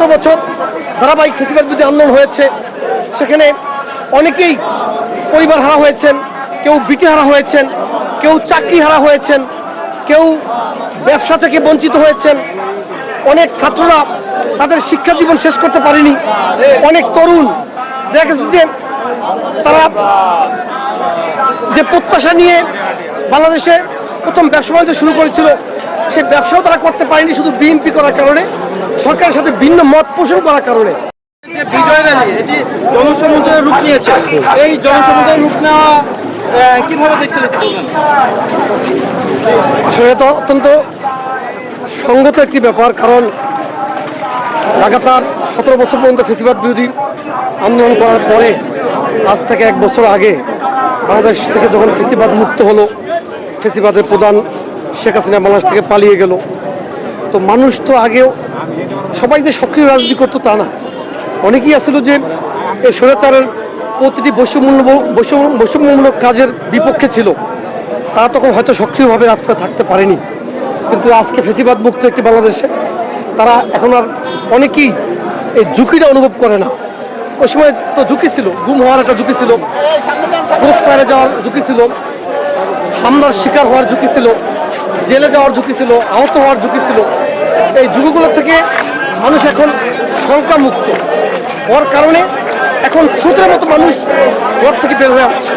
সতেরো বছর ধারাবাহিক ফেসিবাদ বিরোধী আন্দোলন হয়েছে। সেখানে অনেকেই পরিবার হারা হয়েছেন, কেউ বিটি হারা হয়েছেন, কেউ চাকরি হারা হয়েছেন, কেউ ব্যবসা থেকে বঞ্চিত হয়েছেন। অনেক ছাত্ররা তাদের শিক্ষা জীবন শেষ করতে পারেনি। অনেক তরুণ দেখা গেছে যে তারা যে প্রত্যাশা নিয়ে বাংলাদেশে প্রথম ব্যবসা বাণিজ্য শুরু করেছিল, সে ব্যবসাও তারা করতে পারেনি শুধু বিএনপি করার কারণে। সরকারের সাথে ভিন্ন মত পোষণ করার কারণে। যে বিজয় র্যালি এটি জনসমুদ্রের রূপ নিয়েছে। এই জনসমুদ্রের রূপ নেওয়া কীভাবে দেখছেন আসলে এটা অত্যন্ত সঙ্গত একটি ব্যাপার কারণ লাগাতার সতেরো বছর পর্যন্ত ফেসিবাদ বিরোধী আন্দোলন করার পরে আজ থেকে এক বছর আগে বাংলাদেশ থেকে যখন ফেসিবাদ মুক্ত হলো ফেসিবাদের প্রধান শেখ হাসিনা বাংলাদেশ থেকে পালিয়ে গেল। তো মানুষ তো আগেও সবাই যে সক্রিয় রাজনীতি করতো তা না। অনেকেই আসলে যে এই স্বৈরাচারের প্রতিটি বৈষম্য বৈষম্য- বৈষম্যমূলক কাজের বিপক্ষে ছিল। তারা তখন হয়তো সক্রিয়ভাবে রাজপথে থাকতে পারেনি। কিন্তু আজকে ফেসিবাদ মুক্ত একটি বাংলাদেশে তারা এখন আর অনেকেই এই ঝুঁকিটা অনুভব করে না। ওই সময় তো ঝুঁকি ছিল, গুম হওয়ার একটা ঝুঁকি ছিল গ্রুপ ফায়ারে যাওয়ার ঝুঁকি ছিল, হামলার শিকার হওয়ার ঝুঁকি ছিল। জেলে যাওয়ার ঝুঁকি ছিল, আহত হওয়ার ঝুঁকি ছিল। এই ঝুঁকিগুলো থেকে মানুষ এখন শঙ্কামুক্ত। হওয়ার কারণে এখন স্রোতের মতো মানুষ ঘর থেকে বের হয়ে আসছে।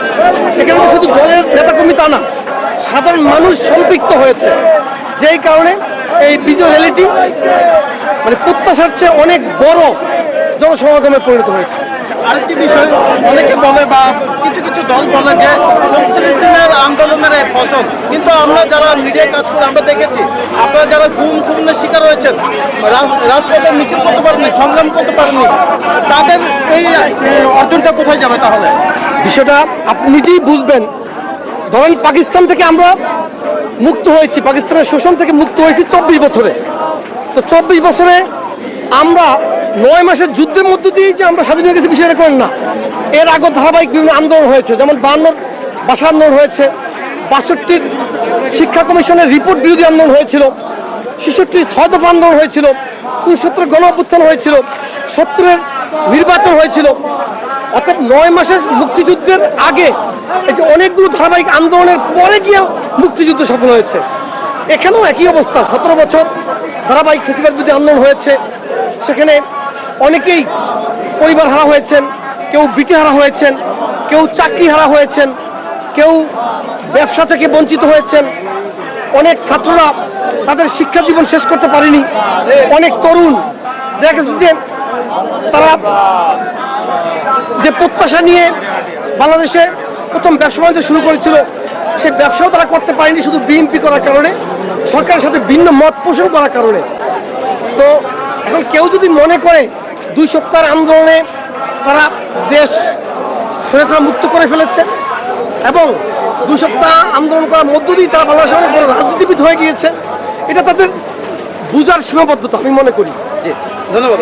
এখানে শুধু দলের নেতাকর্মী তা না, সাধারণ মানুষ সম্পৃক্ত হয়েছে। যেই কারণে এই বিজয় র্যালিটি মানে প্রত্যাশার চেয়ে অনেক বড় জনসমাগমে পরিণত হয়েছে। আরেকটি বিষয়, অনেকে বলে বা কিছু কিছু দল বলে যে ছত্রিশ দিনের আন্দোলনের এই ফসল। কিন্তু আমরা যারা মিডিয়ায় কাজ করে আমরা দেখেছি, আপনারা যারা গুম খুনের শিকার হয়েছেন, রাজ- রাজপথে মিছিল করতে পারেননি, সংগ্রাম করতে পারেননি, তাদের এই অর্জনটা কোথায় যাবে তাহলে? বিষয়টা আপনি নিজেই বুঝবেন। ধরেন পাকিস্তান থেকে আমরা মুক্ত হয়েছি, পাকিস্তানের শোষণ থেকে মুক্ত হয়েছি চব্বিশ বছরে। তো চব্বিশ বছরে আমরা নয় মাসের যুদ্ধের মধ্য দিয়েই যে আমরা স্বাধীন হয়ে গেছি, বিষয়টা করেন না। এর আগে ধারাবাহিক বিভিন্ন আন্দোলন হয়েছে, যেমন বায়ান্নর ভাষা আন্দোলন হয়েছে বাষট্টির শিক্ষা কমিশনের রিপোর্ট বিরোধী আন্দোলন হয়েছিল, ছেষট্টির ছয় দফা আন্দোলন হয়েছিল উনসত্তর গণ অভ্যুত্থান হয়েছিল, সত্তরের নির্বাচন হয়েছিল। অর্থাৎ নয় মাসের মুক্তিযুদ্ধের আগে এই যে অনেকগুলো ধারাবাহিক আন্দোলনের পরে গিয়ে মুক্তিযুদ্ধ সফল হয়েছে। এখানেও একই অবস্থা, সতেরো বছর ধারাবাহিক ফেসিবাদ বিরোধী আন্দোলন হয়েছে। সেখানে অনেকেই পরিবার হারা হয়েছেন, কেউ বিটি হারা হয়েছেন, কেউ চাকরি হারা হয়েছেন কেউ ব্যবসা থেকে বঞ্চিত হয়েছেন। অনেক ছাত্ররা তাদের শিক্ষা জীবন শেষ করতে পারেনি। অনেক তরুণ দেখা গেছে যে তারা যে প্রত্যাশা নিয়ে বাংলাদেশে প্রথম ব্যবসা বাণিজ্য শুরু করেছিল, সেই ব্যবসাও তারা করতে পারেনি শুধু বিএনপি করার কারণে, সরকারের সাথে ভিন্ন মত পোষণ করার কারণে। তো এখন কেউ যদি মনে করে দুই সপ্তাহের আন্দোলনে তারা দেশ স্বৈরাচার মুক্ত করে ফেলেছে এবং দু সপ্তাহ আন্দোলন করার মধ্য দিয়ে তারা বাংলাদেশের অনেক বড় রাজনীতিবিদ হয়ে গিয়েছে। এটা তাদের বুঝার সীমাবদ্ধতা, আমি মনে করি। যে ধন্যবাদ।